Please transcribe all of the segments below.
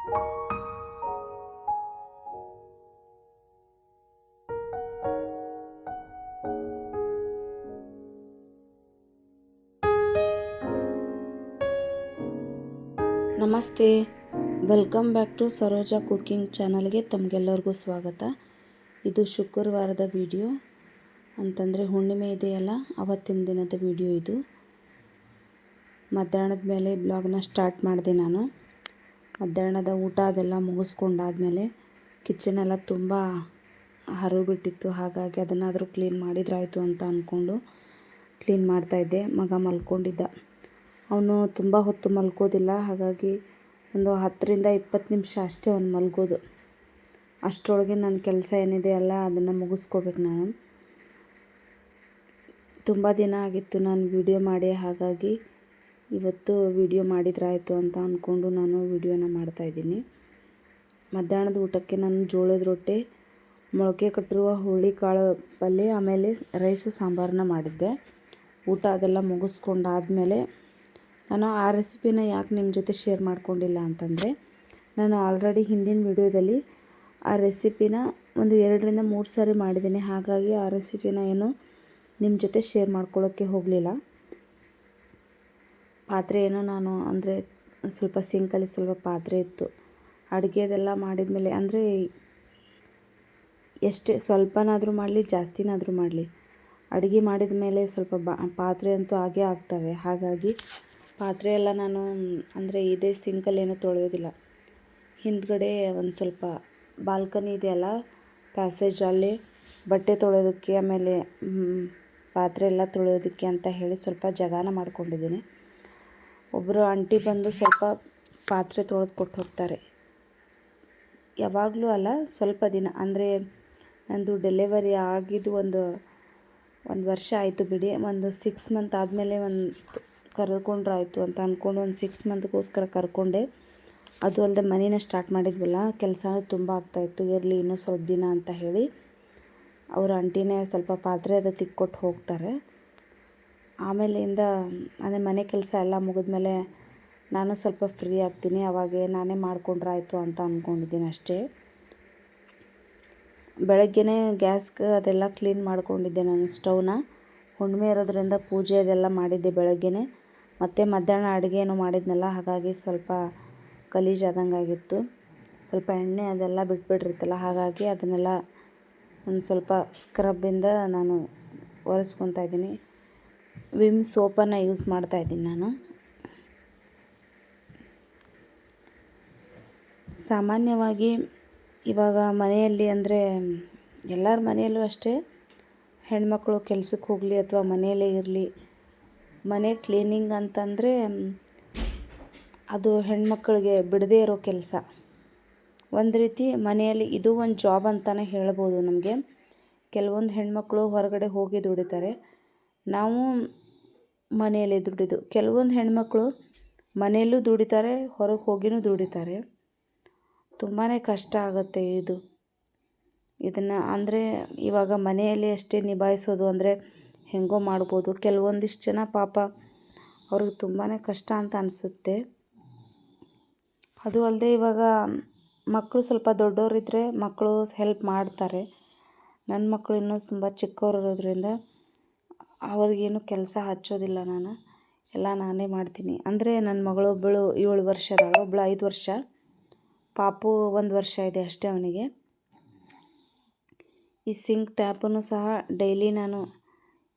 ನಮಸ್ತೆ. Welcome back to Saroja cooking ಚಾನಲ್ಗೆ ತಮಗೆಲ್ಲರಿಗೂ ಸ್ವಾಗತ. ಇದು ಶುಕ್ರವಾರದ ವಿಡಿಯೋ. ಅಂತಂದರೆ ಹುಣ್ಣಿಮೆ ಇದೆಯಲ್ಲ ಅವತ್ತಿನ ದಿನದ ವಿಡಿಯೋ ಇದು. ಮಧ್ಯಾಹ್ನದ ಮೇಲೆ ಬ್ಲಾಗ್ನ ಸ್ಟಾರ್ಟ್ ಮಾಡಿದೆ ನಾನು. ಮಧ್ಯಾಹ್ನದ ಊಟ ಅದೆಲ್ಲ ಮುಗಿಸ್ಕೊಂಡಾದ್ಮೇಲೆ ಕಿಚನೆಲ್ಲ ತುಂಬ ಹರಿಬಿಟ್ಟಿತ್ತು ಹಾಗಾಗಿ ಅದನ್ನಾದರೂ ಕ್ಲೀನ್ ಮಾಡಿದ್ರಾಯಿತು ಅಂತ ಅಂದ್ಕೊಂಡು ಕ್ಲೀನ್ ಮಾಡ್ತಾಯಿದ್ದೆ ಮಗ ಮಲ್ಕೊಂಡಿದ್ದ. ಅವನು ತುಂಬ ಹೊತ್ತು ಮಲ್ಕೋದಿಲ್ಲ. ಹಾಗಾಗಿ ಒಂದು ಹತ್ತರಿಂದ ಇಪ್ಪತ್ತು ನಿಮಿಷ ಅಷ್ಟೇ ಅವ್ನು ಮಲ್ಗೋದು. ಅಷ್ಟರೊಳಗೆ ನನ್ನ ಕೆಲಸ ಏನಿದೆ ಅಲ್ಲ ಅದನ್ನು ಮುಗಿಸ್ಕೋಬೇಕು ನಾನು. ತುಂಬ ದಿನ ಆಗಿತ್ತು ನಾನು ವಿಡಿಯೋ ಮಾಡಿ. ಹಾಗಾಗಿ ಇವತ್ತು ವಿಡಿಯೋ ಮಾಡಿದ್ರಾಯಿತು ಅಂತ ಅಂದ್ಕೊಂಡು ನಾನು ವಿಡಿಯೋನ ಮಾಡ್ತಾಯಿದ್ದೀನಿ. ಮಧ್ಯಾಹ್ನದ ಊಟಕ್ಕೆ ನಾನು ಜೋಳದ ರೊಟ್ಟಿ, ಮೊಳಕೆ ಕಟ್ಟಿರುವ ಹುಳಿ ಕಾಳು ಪಲ್ಯ ಆಮೇಲೆ ರೈಸು ಸಾಂಬಾರನ್ನ ಮಾಡಿದ್ದೆ. ಊಟ ಅದೆಲ್ಲ ಮುಗಿಸ್ಕೊಂಡಾದ್ಮೇಲೆ ನಾನು ಆ ರೆಸಿಪಿನ ಯಾಕೆ ನಿಮ್ಮ ಜೊತೆ ಶೇರ್ ಮಾಡ್ಕೊಂಡಿಲ್ಲ ಅಂತಂದರೆ, ನಾನು ಆಲ್ರೆಡಿ ಹಿಂದಿನ ವಿಡಿಯೋದಲ್ಲಿ ಆ ರೆಸಿಪಿನ ಒಂದು ಎರಡರಿಂದ ಮೂರು ಸಾರಿ ಮಾಡಿದ್ದೀನಿ. ಹಾಗಾಗಿ ಆ ರೆಸಿಪಿನ ಏನು ನಿಮ್ಮ ಜೊತೆ ಶೇರ್ ಮಾಡ್ಕೊಳ್ಳೋಕ್ಕೆ ಹೋಗಲಿಲ್ಲ. ಪಾತ್ರೆ ಏನೋ ನಾನು ಅಂದರೆ ಸ್ವಲ್ಪ ಸಿಂಕಲ್ಲಿ ಸ್ವಲ್ಪ ಪಾತ್ರೆ ಇತ್ತು. ಅಡುಗೆದೆಲ್ಲ ಮಾಡಿದ ಮೇಲೆ ಅಂದರೆ ಎಷ್ಟೇ ಸ್ವಲ್ಪನಾದರೂ ಮಾಡಲಿ, ಜಾಸ್ತಿನಾದರೂ ಮಾಡಲಿ, ಅಡುಗೆ ಮಾಡಿದ ಮೇಲೆ ಸ್ವಲ್ಪ ಬಾ ಪಾತ್ರೆ ಅಂತೂ ಹಾಗೇ ಆಗ್ತವೆ. ಹಾಗಾಗಿ ಪಾತ್ರೆ ಎಲ್ಲ ನಾನು ಅಂದರೆ ಇದೇ ಸಿಂಕಲ್ಲೇನು ತೊಳೆಯೋದಿಲ್ಲ. ಹಿಂದ್ಗಡೆ ಒಂದು ಸ್ವಲ್ಪ ಬಾಲ್ಕನಿ ಇದೆಯಲ್ಲ ಪ್ಯಾಸೇಜ್ ಅಲ್ಲಿ ಬಟ್ಟೆ ತೊಳೆಯೋದಕ್ಕೆ ಆಮೇಲೆ ಪಾತ್ರೆ ಎಲ್ಲ ತೊಳೆಯೋದಕ್ಕೆ ಅಂತ ಹೇಳಿ ಸ್ವಲ್ಪ ಜಾಗನ ಮಾಡ್ಕೊಂಡಿದ್ದೀನಿ. ಒಬ್ಬರು ಆಂಟಿ ಬಂದು ಸ್ವಲ್ಪ ಪಾತ್ರೆ ತೊಳೆದು ಕೊಟ್ಟು ಹೋಗ್ತಾರೆ. ಯಾವಾಗಲೂ ಅಲ್ಲ, ಸ್ವಲ್ಪ ದಿನ. ಅಂದರೆ ನಂದು ಡೆಲಿವರಿ ಆಗಿದ್ದು ಒಂದು ಒಂದು ವರ್ಷ ಆಯಿತು ಬಿಡಿ. ಒಂದು ಸಿಕ್ಸ್ ಮಂತ್ ಆದಮೇಲೆ ಒಂದು ಕರ್ಕೊಂಡ್ರಾಯ್ತು ಅಂತ ಅಂದ್ಕೊಂಡು ಒಂದು ಸಿಕ್ಸ್ ಮಂತ್ಗೋಸ್ಕರ ಕರ್ಕೊಂಡೆ. ಅದು ಅಲ್ಲದೆ ಮನೇನ ಸ್ಟಾರ್ಟ್ ಮಾಡಿದ್ವಲ್ಲ, ಕೆಲಸ ತುಂಬ ಆಗ್ತಾಯಿತ್ತು ಇರಲಿ, ಇನ್ನೂ ಸ್ವಲ್ಪ ದಿನ ಅಂತ ಹೇಳಿ. ಅವ್ರ ಆಂಟಿನೇ ಸ್ವಲ್ಪ ಪಾತ್ರೆ ಅದು ತಿಕ್ಕೊಟ್ಟು ಹೋಗ್ತಾರೆ. ಆಮೇಲಿಂದ ಅದೇ ಮನೆ ಕೆಲಸ ಎಲ್ಲ ಮುಗಿದ್ಮೇಲೆ ನಾನು ಸ್ವಲ್ಪ ಫ್ರೀ ಆಗ್ತೀನಿ, ಅವಾಗೆ ನಾನೇ ಮಾಡ್ಕೊಂಡ್ರಾಯಿತು ಅಂತ ಅಂದ್ಕೊಂಡಿದ್ದೀನಿ ಅಷ್ಟೇ. ಬೆಳಗ್ಗೆನೇ ಗ್ಯಾಸ್ಗೆ ಅದೆಲ್ಲ ಕ್ಲೀನ್ ಮಾಡ್ಕೊಂಡಿದ್ದೆ ನಾನು ಸ್ಟೌನ ಹುಣ್ಣಿಮೆ ಇರೋದ್ರಿಂದ ಪೂಜೆ ಅದೆಲ್ಲ ಮಾಡಿದ್ದೆ ಬೆಳಗ್ಗೆನೇ. ಮತ್ತು ಮಧ್ಯಾಹ್ನ ಅಡುಗೆನೂ ಮಾಡಿದ್ನಲ್ಲ, ಹಾಗಾಗಿ ಸ್ವಲ್ಪ ಗಲೀಜಾದಂಗಾಗಿತ್ತು ಸ್ವಲ್ಪ ಎಣ್ಣೆ ಅದೆಲ್ಲ ಬಿಟ್ಬಿಟ್ಟಿರ್ತಲ್ಲ ಹಾಗಾಗಿ ಅದನ್ನೆಲ್ಲ ಒಂದು ಸ್ವಲ್ಪ ಸ್ಕ್ರಬ್ಬಿಂದ ನಾನು ಒರೆಸ್ಕೊತಾ ಇದ್ದೀನಿ. ವಿಮ್ ಸೋಪನ್ನು ಯೂಸ್ ಮಾಡ್ತಾ ಇದ್ದೀನಿ ನಾನು. ಸಾಮಾನ್ಯವಾಗಿ ಇವಾಗ ಮನೆಯಲ್ಲಿ ಅಂದರೆ ಎಲ್ಲರ ಮನೆಯಲ್ಲೂ ಅಷ್ಟೇ ಹೆಣ್ಮಕ್ಳು ಕೆಲ್ಸಕ್ಕೆ ಹೋಗಲಿ ಅಥವಾ ಮನೆಯಲ್ಲೇ ಇರಲಿ, ಮನೆ ಕ್ಲೀನಿಂಗ್ ಅಂತಂದರೆ ಅದು ಹೆಣ್ಮಕ್ಳಿಗೆ ಬಿಡದೇ ಇರೋ ಕೆಲಸ. ಒಂದು ರೀತಿ ಮನೆಯಲ್ಲಿ ಇದು ಒಂದು ಜಾಬ್ ಅಂತಲೇ ಹೇಳ್ಬೋದು ನಮಗೆ. ಕೆಲವೊಂದು ಹೆಣ್ಮಕ್ಳು ಹೊರಗಡೆ ಹೋಗಿ ದುಡಿತಾರೆ. ನಾವು ಮನೆಯಲ್ಲಿ ದುಡಿದು, ಕೆಲವೊಂದು ಹೆಣ್ಮಕ್ಳು ಮನೆಯಲ್ಲೂ ದುಡಿತಾರೆ, ಹೊರಗೆ ಹೋಗಿಯೂ ದುಡಿತಾರೆ. ತುಂಬಾ ಕಷ್ಟ ಆಗುತ್ತೆ ಇದು. ಇದನ್ನು ಅಂದರೆ ಇವಾಗ ಮನೆಯಲ್ಲಿ ಅಷ್ಟೇ ನಿಭಾಯಿಸೋದು ಅಂದರೆ ಹೇಗೋ ಮಾಡ್ಬೋದು. ಕೆಲವೊಂದಿಷ್ಟು ಜನ ಪಾಪ ಅವ್ರಿಗೆ ತುಂಬಾ ಕಷ್ಟ ಅಂತ ಅನಿಸುತ್ತೆ. ಅದು ಅಲ್ಲದೆ ಇವಾಗ ಮಕ್ಕಳು ಸ್ವಲ್ಪ ದೊಡ್ಡವರಿದ್ದರೆ ಮಕ್ಕಳು ಹೆಲ್ಪ್ ಮಾಡ್ತಾರೆ. ನನ್ನ ಮಕ್ಕಳು ಇನ್ನೂ ತುಂಬ ಚಿಕ್ಕವರಿರೋದ್ರಿಂದ ಅವ್ರಿಗೇನು ಕೆಲಸ ಹಚ್ಚೋದಿಲ್ಲ ನಾನು. ಎಲ್ಲ ನಾನೇ ಮಾಡ್ತೀನಿ. ಅಂದರೆ ನನ್ನ ಮಗಳೊಬ್ಬಳು ಏಳು ವರ್ಷ ಅದಾಳ ಒಬ್ಬಳು ಐದು ವರ್ಷ. ಪಾಪು ಒಂದು ವರ್ಷ ಇದೆ ಅಷ್ಟೇ ಅವನಿಗೆ. ಈ ಸಿಂಕ್ ಟ್ಯಾಪನ್ನು ಸಹ ಡೈಲಿ ನಾನು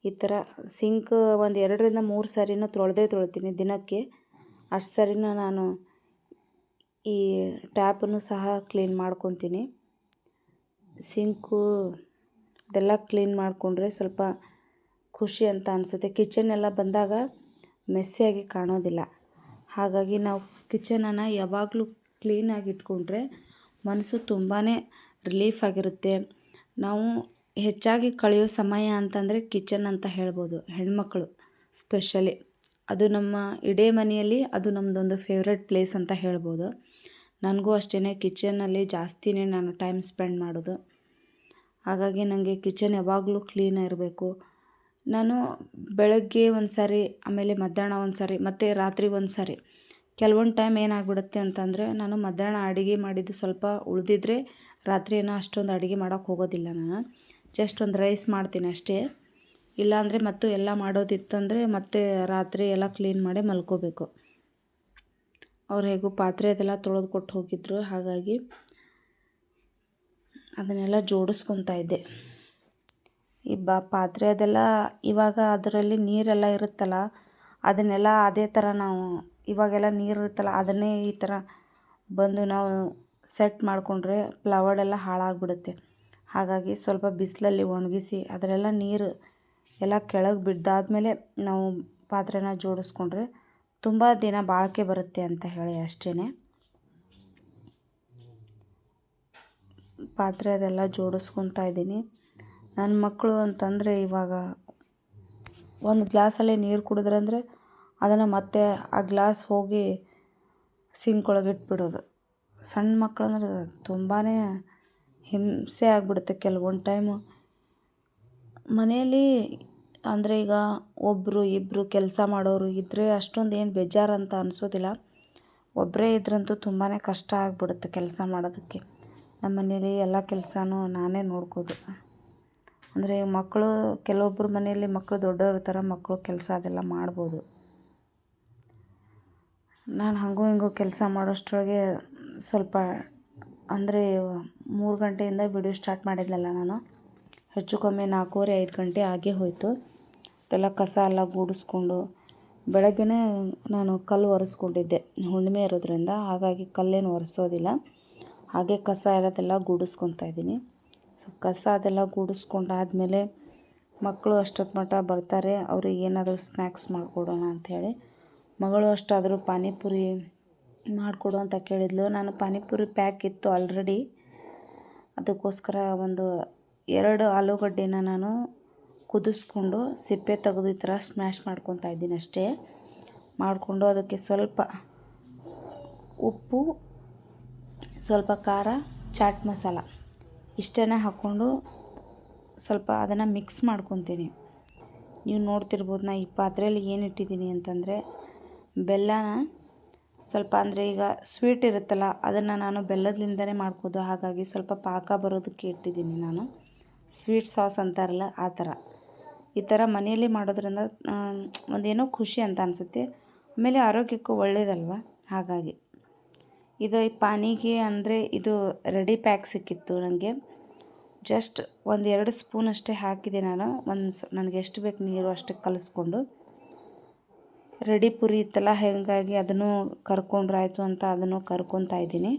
ಈ ಥರ ಸಿಂಕ್ ಒಂದು ಎರಡರಿಂದ ಮೂರು ಸರಿನೂ ತೊಳೆದೇ ತೊಳಿತೀನಿ ದಿನಕ್ಕೆ. ಅಷ್ಟು ಸರಿನೂ ನಾನು ಈ ಟ್ಯಾಪನ್ನು ಸಹ ಕ್ಲೀನ್ ಮಾಡ್ಕೊತೀನಿ. ಸಿಂಕು ಇದೆಲ್ಲ ಕ್ಲೀನ್ ಮಾಡಿಕೊಂಡ್ರೆ ಸ್ವಲ್ಪ ಖುಷಿ ಅಂತ ಅನಿಸುತ್ತೆ. ಕಿಚನ್ ಎಲ್ಲ ಬಂದಾಗ ಮೆಸ್ಸಿಯಾಗಿ ಕಾಣೋದಿಲ್ಲ. ಹಾಗಾಗಿ ನಾವು ಕಿಚನನ್ನು ಯಾವಾಗಲೂ ಕ್ಲೀನಾಗಿ ಇಟ್ಕೊಂಡ್ರೆ ಮನಸ್ಸು ತುಂಬಾ ರಿಲೀಫ್ ಆಗಿರುತ್ತೆ. ನಾವು ಹೆಚ್ಚಾಗಿ ಕಳೆಯೋ ಸಮಯ ಅಂತಂದರೆ ಕಿಚನ್ ಅಂತ ಹೇಳ್ಬೋದು, ಹೆಣ್ಮಕ್ಳು ಸ್ಪೆಷಲಿ ಅದು ನಮ್ಮ ಇಡೇ ಮನೆಯಲ್ಲಿ ಅದು ನಮ್ಮದೊಂದು ಫೇವ್ರೆಟ್ ಪ್ಲೇಸ್ ಅಂತ ಹೇಳ್ಬೋದು. ನನಗೂ ಅಷ್ಟೇ ಕಿಚನಲ್ಲಿ ಜಾಸ್ತಿನೇ ನಾನು ಟೈಮ್ ಸ್ಪೆಂಡ್ ಮಾಡೋದು. ಹಾಗಾಗಿ ನನಗೆ ಕಿಚನ್ ಯಾವಾಗಲೂ ಕ್ಲೀನ್ ಇರಬೇಕು ನಾನು ಬೆಳಗ್ಗೆ ಒಂದು ಸಾರಿ ಆಮೇಲೆ ಮಧ್ಯಾಹ್ನ ಒಂದು ಸಾರಿ ಮತ್ತು ರಾತ್ರಿ ಒಂದು ಸಾರಿ ಕೆಲವೊಂದು ಟೈಮ್ ಏನಾಗ್ಬಿಡುತ್ತೆ ಅಂತಂದರೆ, ನಾನು ಮಧ್ಯಾಹ್ನ ಅಡುಗೆ ಮಾಡಿದ್ದು ಸ್ವಲ್ಪ ಉಳಿದಿದ್ರೆ ರಾತ್ರಿ ಏನೋ ಅಷ್ಟೊಂದು ಅಡುಗೆ ಮಾಡೋಕ್ಕೆ ಹೋಗೋದಿಲ್ಲ ನಾನು. ಜಸ್ಟ್ ಒಂದು ರೈಸ್ ಮಾಡ್ತೀನಿ ಅಷ್ಟೇ. ಇಲ್ಲಾಂದರೆ ಮತ್ತು ಎಲ್ಲ ಮಾಡೋದಿತ್ತಂದರೆ ಮತ್ತೆ ರಾತ್ರಿ ಎಲ್ಲ ಕ್ಲೀನ್ ಮಾಡಿ ಮಲ್ಕೋಬೇಕು. ಅವ್ರು ಹೇಗೂ ಪಾತ್ರೆ ಅದೆಲ್ಲ ತೊಳೆದು ಕೊಟ್ಟು ಹೋಗಿದ್ರು, ಹಾಗಾಗಿ ಅದನ್ನೆಲ್ಲ ಜೋಡಿಸ್ಕೊತಾ ಇದ್ದೆ. ಈ ಬ ಪಾತ್ರೆ ಅದೆಲ್ಲ ಇವಾಗ ಅದರಲ್ಲಿ ನೀರೆಲ್ಲ ಇರುತ್ತಲ್ಲ, ಅದನ್ನೆಲ್ಲ ಅದೇ ಥರ ನಾವು ಇವಾಗೆಲ್ಲ ನೀರು ಇರುತ್ತಲ್ಲ, ಅದನ್ನೇ ಈ ಥರ ಬಂದು ನಾವು ಸೆಟ್ ಮಾಡಿಕೊಂಡ್ರೆ ಫ್ಲವರ್ಡೆಲ್ಲ ಹಾಳಾಗಿಬಿಡುತ್ತೆ. ಹಾಗಾಗಿ ಸ್ವಲ್ಪ ಬಿಸಿಲಲ್ಲಿ ಒಣಗಿಸಿ ಅದರೆಲ್ಲ ನೀರು ಎಲ್ಲ ಕೆಳಗೆ ಬಿದ್ದಾದಮೇಲೆ ನಾವು ಪಾತ್ರೆನ ಜೋಡಿಸ್ಕೊಂಡ್ರೆ ತುಂಬ ದಿನ ಬಾಳಿಕೆ ಬರುತ್ತೆ ಅಂತ ಹೇಳಿ ಅಷ್ಟೇ ಪಾತ್ರೆ ಅದೆಲ್ಲ ಜೋಡಿಸ್ಕೊತಾ ಇದ್ದೀನಿ. ನನ್ನ ಮಕ್ಕಳು ಅಂತಂದರೆ ಇವಾಗ ಒಂದು ಗ್ಲಾಸಲ್ಲೇ ನೀರು ಕುಡಿದ್ರೆ ಅಂದರೆ ಅದನ್ನು ಮತ್ತೆ ಆ ಗ್ಲಾಸ್ ಹೋಗಿ ಸಿಂಕ್ ಒಳಗೆ ಇಟ್ಬಿಡೋದು. ಸಣ್ಣ ಮಕ್ಕಳಂದ್ರೆ ತುಂಬಾ ಹಿಂಸೆ ಆಗಿಬಿಡುತ್ತೆ. ಕೆಲವೊಂದು ಟೈಮು ಮನೆಯಲ್ಲಿ ಅಂದರೆ ಈಗ ಒಬ್ಬರು ಇಬ್ಬರು ಕೆಲಸ ಮಾಡೋರು ಇದ್ದರೆ ಅಷ್ಟೊಂದು ಏನು ಬೇಜಾರು ಅಂತ ಅನಿಸೋದಿಲ್ಲ. ಒಬ್ಬರೇ ಇದ್ರಂತೂ ತುಂಬಾ ಕಷ್ಟ ಆಗಿಬಿಡುತ್ತೆ ಕೆಲಸ ಮಾಡೋದಕ್ಕೆ. ನಮ್ಮ ಮನೇಲಿ ಎಲ್ಲ ಕೆಲಸನೂ ನಾನೇ ನೋಡ್ಕೋದು. ಅಂದರೆ ಮಕ್ಕಳು ಕೆಲವೊಬ್ಬರ ಮನೆಯಲ್ಲಿ ಮಕ್ಕಳು ದೊಡ್ಡವ್ರ ಥರ ಮಕ್ಕಳು ಕೆಲಸ ಅದೆಲ್ಲ ಮಾಡ್ಬೋದು. ನಾನು ಹಂಗೂ ಹಿಂಗೂ ಕೆಲಸ ಮಾಡೋಷ್ಟರೊಳಗೆ ಸ್ವಲ್ಪ, ಅಂದರೆ ಮೂರು ಗಂಟೆಯಿಂದ ವಿಡಿಯೋ ಸ್ಟಾರ್ಟ್ ಮಾಡಿದ್ನಲ್ಲ ನಾನು. ಹೆಚ್ಚು ಕಮ್ಮಿ ನಾಲ್ಕೂವರೆ, ಐದು ಗಂಟೆ ಆಗೇ ಹೋಯಿತು. ಎಲ್ಲ ಕಸ ಎಲ್ಲ ಗೂಡಿಸ್ಕೊಂಡು ಬೆಳಗ್ಗೆನೇ ನಾನು ಕಲ್ಲು ಒರೆಸ್ಕೊಂಡಿದ್ದೆ, ಹುಣ್ಣಿಮೆ ಇರೋದ್ರಿಂದ. ಹಾಗಾಗಿ ಕಲ್ಲೇನು ಒರೆಸೋದಿಲ್ಲ. ಹಾಗೆ ಕಸ ಇರೋದೆಲ್ಲ ಗೂಡಿಸ್ಕೊತಾ ಇದ್ದೀನಿ. ಸೊ ಕಸ ಅದೆಲ್ಲ ಗೂಡಿಸ್ಕೊಂಡಾದ್ಮೇಲೆ ಮಕ್ಕಳು ಅಷ್ಟೊತ್ತು ಮಟ್ಟ ಬರ್ತಾರೆ, ಅವ್ರಿಗೆ ಏನಾದರೂ ಸ್ನ್ಯಾಕ್ಸ್ ಮಾಡಿಕೊಡೋಣ ಅಂಥೇಳಿ ಮಗಳು ಅಷ್ಟಾದರೂ ಪಾನಿಪುರಿ ಮಾಡಿಕೊಡು ಅಂತ ಕೇಳಿದ್ಲು. ನಾನು ಪಾನಿಪುರಿ ಪ್ಯಾಕ್ ಇತ್ತು ಆಲ್ರೆಡಿ. ಅದಕ್ಕೋಸ್ಕರ ಒಂದು ಎರಡು ಆಲೂಗಡ್ಡೆನ ನಾನು ಕುದಿಸ್ಕೊಂಡು ಸಿಪ್ಪೆ ತೆಗೆದು ಈ ಥರ ಸ್ಮ್ಯಾಶ್ ಮಾಡ್ಕೊತಾ ಇದ್ದೀನಿ ಅಷ್ಟೇ. ಮಾಡಿಕೊಂಡು ಅದಕ್ಕೆ ಸ್ವಲ್ಪ ಉಪ್ಪು, ಸ್ವಲ್ಪ ಖಾರ, ಚಾಟ್ ಮಸಾಲ. ಇಷ್ಟನ್ನು ಹಾಕ್ಕೊಂಡು ಸ್ವಲ್ಪ ಅದನ್ನು ಮಿಕ್ಸ್ ಮಾಡ್ಕೊತೀನಿ. ನೀವು ನೋಡ್ತಿರ್ಬೋದು ನಾ ಈ ಪಾತ್ರೆಯಲ್ಲಿ ಏನು ಇಟ್ಟಿದ್ದೀನಿ ಅಂತಂದರೆ ಬೆಲ್ಲನ ಸ್ವಲ್ಪ ಅಂದರೆ ಈಗ ಸ್ವೀಟ್ ಇರುತ್ತಲ್ಲ ಅದನ್ನು ನಾನು ಬೆಲ್ಲದಿಂದಲೇ ಮಾಡ್ಕೋದು ಹಾಗಾಗಿ ಸ್ವಲ್ಪ ಪಾಕ ಬರೋದಕ್ಕೆ ಇಟ್ಟಿದ್ದೀನಿ ನಾನು. ಸ್ವೀಟ್ ಸಾಸ್ ಅಂತಾರಲ್ಲ ಆ ಥರ ಈ ಥರ ಮನೆಯಲ್ಲಿ ಮಾಡೋದ್ರಿಂದ ಒಂದೇನೋ ಖುಷಿ ಅಂತ ಅನಿಸುತ್ತೆ. ಆಮೇಲೆ ಆರೋಗ್ಯಕ್ಕೂ ಒಳ್ಳೆಯದಲ್ವ ಹಾಗಾಗಿ. ಇದು ಈ ಪಾನಿಗೆ ಅಂದರೆ ಇದು ರೆಡಿ ಪ್ಯಾಕ್ ಸಿಕ್ಕಿತ್ತು ನನಗೆ ಜಸ್ಟ್ ಒಂದು ಎರಡು ಸ್ಪೂನ್ ಅಷ್ಟೇ ಹಾಕಿದೆ ನಾನು. ಒಂದು ನನಗೆ ಎಷ್ಟು ಬೇಕು ನೀರು ಅಷ್ಟೇ ಕಲಿಸ್ಕೊಂಡು. ರೆಡಿ ಪುರಿ ಇತ್ತಲ್ಲ, ಹಾಗಾಗಿ ಅದನ್ನು ಕರ್ಕೊಂಡ್ರಾಯ್ತು ಅಂತ ಅದನ್ನು ಕರ್ಕೊತಾ ಇದ್ದೀನಿ.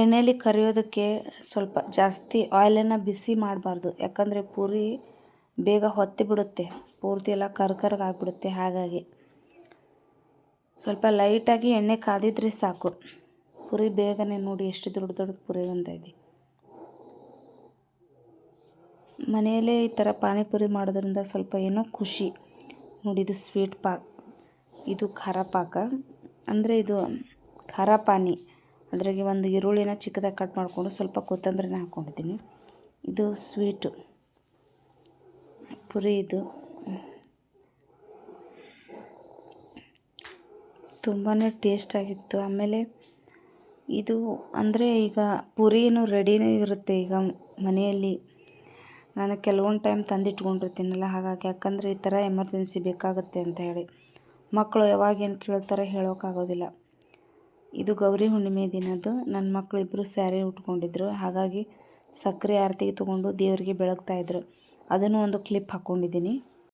ಎಣ್ಣೆಯಲ್ಲಿ ಕರಿಯೋದಕ್ಕೆ ಸ್ವಲ್ಪ ಜಾಸ್ತಿ ಆಯಿಲನ್ನು ಬಿಸಿ ಮಾಡಬಾರ್ದು. ಯಾಕಂದರೆ ಪೂರಿ ಬೇಗ ಹೊತ್ತಿ ಬಿಡುತ್ತೆ. ಪೂರ್ತಿ ಎಲ್ಲ ಕರ್ಕರ್ಗೆ ಆಗಿಬಿಡುತ್ತೆ ಹಾಗಾಗಿ. ಸ್ವಲ್ಪ ಲೈಟಾಗಿ ಎಣ್ಣೆ ಕಾದಿದ್ರೆ ಸಾಕು. ಪುರಿ ಬೇಗನೆ ನೋಡಿ ಎಷ್ಟು ದೊಡ್ಡ ದೊಡ್ಡ ಪುರಿ ಬಂದೈತಿ ಮನೆಯಲ್ಲೇ ಈ ಥರ ಪಾನಿಪುರಿ ಮಾಡೋದ್ರಿಂದ ಸ್ವಲ್ಪ ಏನೋ ಖುಷಿ. ನೋಡಿ, ಇದು ಸ್ವೀಟ್ ಪಾಕ್. ಇದು ಖಾರ ಪಾಕ. ಅಂದರೆ ಇದು ಖಾರ ಪಾನಿ. ಅದ್ರಾಗೆ ಒಂದು ಈರುಳ್ಳಿನ ಚಿಕ್ಕದಾಗಿ ಕಟ್ ಮಾಡಿಕೊಂಡು ಸ್ವಲ್ಪ ಕೊತ್ತಂಬರಿನ ಹಾಕ್ಕೊಂಡಿದ್ದೀನಿ ಇದು ಸ್ವೀಟು. ಪುರಿ ಇದು. ತುಂಬಾ ಟೇಸ್ಟಾಗಿತ್ತು ಆಮೇಲೆ ಇದು ಅಂದರೆ ಈಗ ಪುರಿನೂ ರೆಡಿನೇ ಇರುತ್ತೆ ಈಗ ಮನೆಯಲ್ಲಿ. ನಾನು ಕೆಲವೊಂದು ಟೈಮ್ ತಂದಿಟ್ಕೊಂಡಿರ್ತೀನಲ್ಲ ಹಾಗಾಗಿ ಯಾಕಂದರೆ ಈ ಥರ ಎಮರ್ಜೆನ್ಸಿ ಬೇಕಾಗುತ್ತೆ ಅಂತ ಹೇಳಿ. ಮಕ್ಕಳು ಯಾವಾಗ ಏನು ಕೇಳ್ತಾರೆ ಹೇಳೋಕ್ಕಾಗೋದಿಲ್ಲ ಇದು ಗೌರಿ ಹುಣ್ಣಿಮೆ ದಿನದ್ದು. ನನ್ನ ಮಕ್ಕಳು ಇಬ್ಬರು ಸ್ಯಾರಿ ಉಟ್ಕೊಂಡಿದ್ರು. ಹಾಗಾಗಿ ಸಕ್ಕರೆ ಆರತಿಗೆ ತೊಗೊಂಡು ದೇವರಿಗೆ ಬೆಳಗ್ತಾಯಿದ್ರು ಅದನ್ನು ಒಂದು ಕ್ಲಿಪ್ ಹಾಕ್ಕೊಂಡಿದ್ದೀನಿ